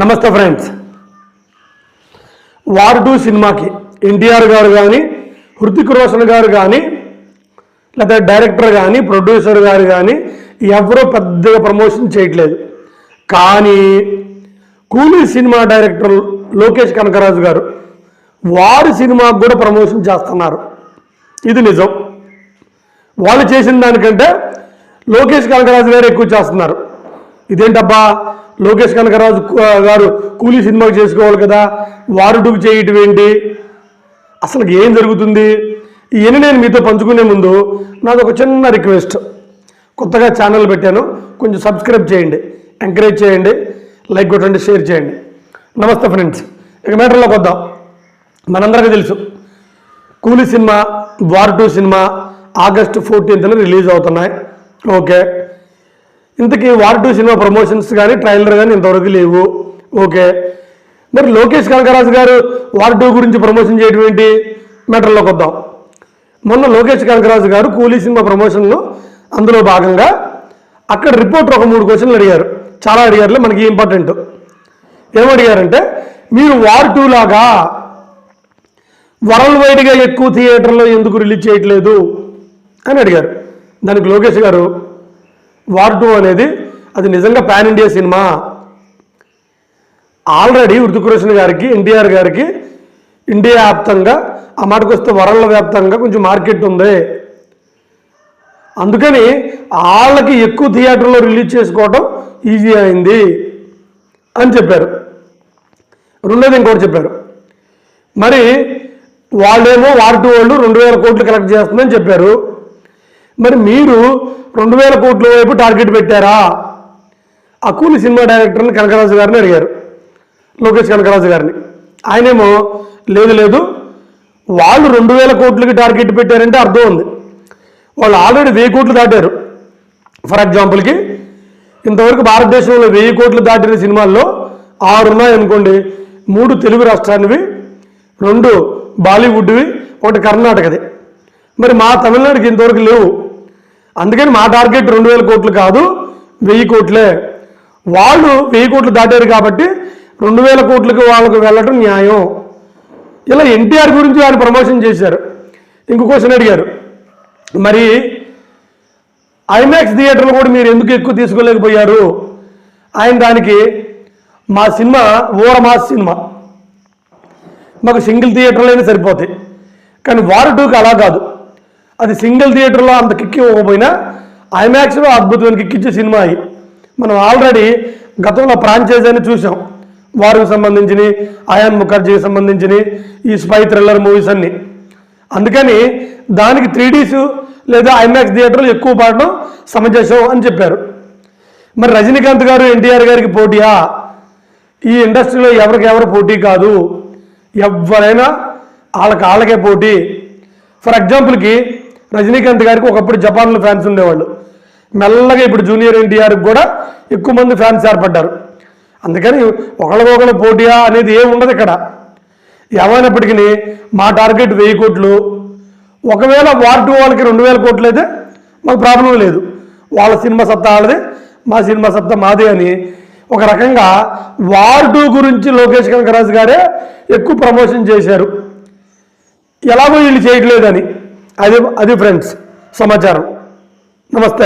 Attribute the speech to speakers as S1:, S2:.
S1: నమస్తే friends. War two సినిమాకి ఎన్టీఆర్ గారు కానీ హృతిక్ రోషన్ గారు కానీ లేదా డైరెక్టర్ కానీ ప్రొడ్యూసర్ గారు కానీ ఎవరూ పెద్దగా ప్రమోషన్ చేయట్లేదు. కానీ కూలీ సినిమా డైరెక్టర్ లోకేష్ కనకరాజు గారు వారి సినిమాకు కూడా ప్రమోషన్ చేస్తున్నారు. ఇది నిజం. వాళ్ళు చేసిన దానికంటే లోకేష్ కనకరాజు గారు ఎక్కువ చేస్తున్నారు. ఇదేంటబ్బా? లోకేష్ కనకరాజు గారు కూలీ సినిమాకి చేసుకోవాలి కదా. వారుడుకు చేయటం ఏంటి అసలు ఏం జరుగుతుంది? ఇవన్నీ నేను మీతో పంచుకునే ముందు నాది ఒక చిన్న రిక్వెస్ట్. కొత్తగా ఛానల్ పెట్టాను. కొంచెం సబ్స్క్రైబ్ చేయండి. ఎంకరేజ్ చేయండి. లైక్ కొట్టండి షేర్ చేయండి. నమస్తే ఫ్రెండ్స్. ఇక మ్యాటర్లోకి వద్దాం. మనందరికీ తెలుసు. Coolie cinema war two cinema August ఫోర్టీన్త్న release అవుతున్నాయి. ఓకే. ఇంతకీ వార్ టూ సినిమా ప్రమోషన్స్ కానీ ట్రైలర్ కానీ ఇంతవరకు లేవు. ఓకే. మరి లోకేష్ కనకరాజు గారు వార్ టూ గురించి ప్రమోషన్ చేయడం ఏంటి? మ్యాటర్లోకి వద్దాం. మొన్న లోకేష్ కనకరాజు గారు కూలీ సినిమా ప్రమోషన్లో అందులో భాగంగా అక్కడ రిపోర్టర్ ఒక మూడు క్వశ్చన్లు అడిగారు. చాలా అడిగారులే మనకి ఇంపార్టెంట్? ఏమడిగారంటే మీరు వార్ టూ లాగా వరల్డ్ వైడ్గా ఎక్కువ థియేటర్లో ఎందుకు రిలీజ్ చేయట్లేదు? అని అడిగారు. దానికి లోకేష్ గారు వార్ టూ అనేది అది నిజంగా pan India cinema. Already Hrithik Roshan గారికి ఎన్టీఆర్ గారికి ఇండియా వ్యాప్తంగా ఆ మాటకు వస్తే వరల్డ్ వ్యాప్తంగా కొంచెం మార్కెట్ ఉంది. అందుకని వాళ్ళకి ఎక్కువ థియేటర్లో రిలీజ్ చేసుకోవటం ఈజీ అయింది అని చెప్పారు. రెండోది ఇంకోటి చెప్పారు. మరి వాళ్ళేమో వార్ టూ వాళ్ళు రెండు వేల కోట్లు కలెక్ట్ చేస్తుందని చెప్పారు. మరి మీరు రెండు వేల కోట్ల వైపు టార్గెట్ పెట్టారా? అకూలి సినిమా డైరెక్టర్ని కనకరాజు గారిని అడిగారు. లోకేష్ కనకరాజు గారిని. ఆయనేమో లేదు లేదు వాళ్ళు రెండు వేల కోట్లకి టార్గెట్ పెట్టారంటే అర్థం ఉంది. వాళ్ళు ఆల్రెడీ వెయ్యి కోట్లు దాటారు. ఫర్ ఎగ్జాంపుల్కి ఇంతవరకు భారతదేశంలో వెయ్యి కోట్లు దాటిన సినిమాల్లో ఆరు ఉన్నాయనుకోండి మూడు తెలుగు రాష్ట్రానివి రెండు బాలీవుడ్వి ఒకటి కర్ణాటకది. మరి మా తమిళనాడుకి ఇంతవరకు లేవు. అందుకని మా టార్గెట్ రెండు వేల కోట్లు కాదు వెయ్యి కోట్లే. వాళ్ళు వెయ్యి కోట్లు దాటారు కాబట్టి రెండు వేల కోట్లకి వాళ్ళకు వెళ్ళటం న్యాయం. ఇలా ఎన్టీఆర్ గురించి ఆయన ప్రమోషన్ చేశారు. ఇంకో క్వశ్చన్ అడిగారు. మరి ఐమాక్స్ థియేటర్లు కూడా మీరు ఎందుకు ఎక్కువ తీసుకోలేకపోయారు? ఆయన దానికి మా సినిమా ఓర మాస్ సినిమా. మాకు సింగిల్ థియేటర్లైనా అయినా సరిపోతాయి. కానీ వార్ టూకి అలా కాదు. అది సింగిల్ థియేటర్లో అంత కిక్ ఇవ్వకపోయినా ఐమాక్స్లో అద్భుతమైన కిక్కిచ్చే సినిమా అయి మనం ఆల్రెడీ గతంలో ఫ్రాంచైజ్ అని చూసాం వారికి సంబంధించిన అయాన్ ముఖర్జీకి సంబంధించిన ఈ స్పై థ్రిల్లర్ మూవీస్ అన్ని. అందుకని దానికి త్రీడీస్ లేదా ఐమాక్స్ థియేటర్లు ఎక్కువ పాడడం సమంజసం అని చెప్పారు. మరి రజనీకాంత్ గారు ఎన్టీఆర్ గారికి పోటీయా? ఈ ఇండస్ట్రీలో ఎవరికి ఎవరు పోటీ కాదు? ఎవరైనా వాళ్ళకి వాళ్ళకే పోటీ. ఫర్ ఎగ్జాంపుల్కి రజనీకాంత్ గారికి ఒకప్పుడు జపాన్లో ఫ్యాన్స్ ఉండేవాళ్ళు. మెల్లగా ఇప్పుడు జూనియర్ ఎన్టీఆర్కి కూడా ఎక్కువ మంది ఫ్యాన్స్ ఏర్పడ్డారు. అందుకని ఒకళ్ళకొకళ్ళు పోటీయా అనేది ఏమి ఉండదు ఇక్కడ. ఏమైనప్పటికీ మా టార్గెట్ వెయ్యి కోట్లు. ఒకవేళ వార్ టూ వాళ్ళకి రెండు వేల కోట్లు అయితే మాకు ప్రాబ్లం లేదు. వాళ్ళ సినిమా సత్తా వాళ్ళది మా సినిమా సత్తా మాదే అని ఒక రకంగా వార్ టూ గురించి లోకేష్ కనకరాజు గారే ఎక్కువ ప్రమోషన్ చేశారు. ఎలాగో వీళ్ళు చేయట్లేదని. అది అది ఫ్రెండ్స్ సమాచారం. నమస్తే.